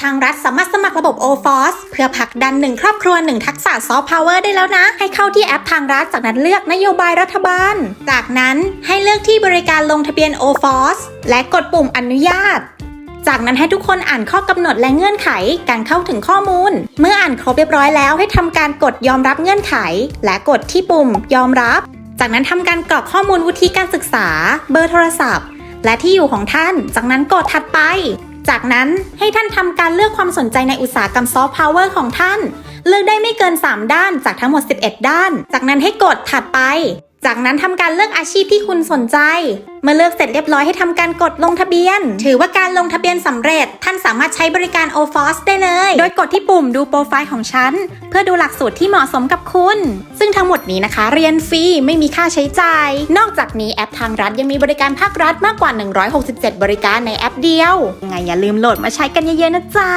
ทางรัฐสามารถสมัครระบบ o f o s เพื่อผลักดันหนึ่งครอบครัวหนึ่งทักษะซอฟต์พาวเวอร์ได้แล้วนะ ให้เข้าที่แอปทางรัฐจากนั้นเลือกนโยบายรัฐบาล จากนั้นให้เลือกที่บริการลงทะเบียน o f o s และกดปุ่มอนุญาตจากนั้นให้ทุกคนอ่านข้อกำหนดและเงื่อนไขการเข้าถึงข้อมูล เมื่ออ่านครบเรียบร้อยแล้วให้ทำการกดยอมรับเงื่อนไข และกดที่ปุ่ม ยอมรับ จากนั้นทำการกรอกข้อมูลวุฒิการศึกษา เบอร์โทรศัพท์ และที่อยู่ของท่าน จากนั้นกดถัดไป จากนั้นให้ท่านทำการเลือกความสนใจในอุตสาหกรรมซอฟต์พาวเวอร์ของท่าน เลือกได้ไม่เกิน 3 ด้านจากทั้งหมด 11 ด้าน จากนั้นให้กดถัดไป จากนั้นทำการเลือกอาชีพที่คุณสนใจ เมื่อเลือกเสร็จเรียบร้อยให้ทำการกดลงทะเบียน ถือว่าการลงทะเบียนสำเร็จ ท่านสามารถใช้บริการ o f o s ได้เลย โดยกดที่ปุ่มดูโปรไฟล์ของฉัน เพื่อดูหลักสูตรที่เหมาะสมกับคุณ ซึ่งทั้งหมดนี้นะคะ เรียนฟรีไม่มีค่าใช้จ่าย นอกจากนี้แอปทางรัฐยังมีบริการภาครัฐมากกว่า 167 บริการในแอปเดียวยังไงอย่าลืมโหลดมาใช้กันเยอะๆนะจ๊ะ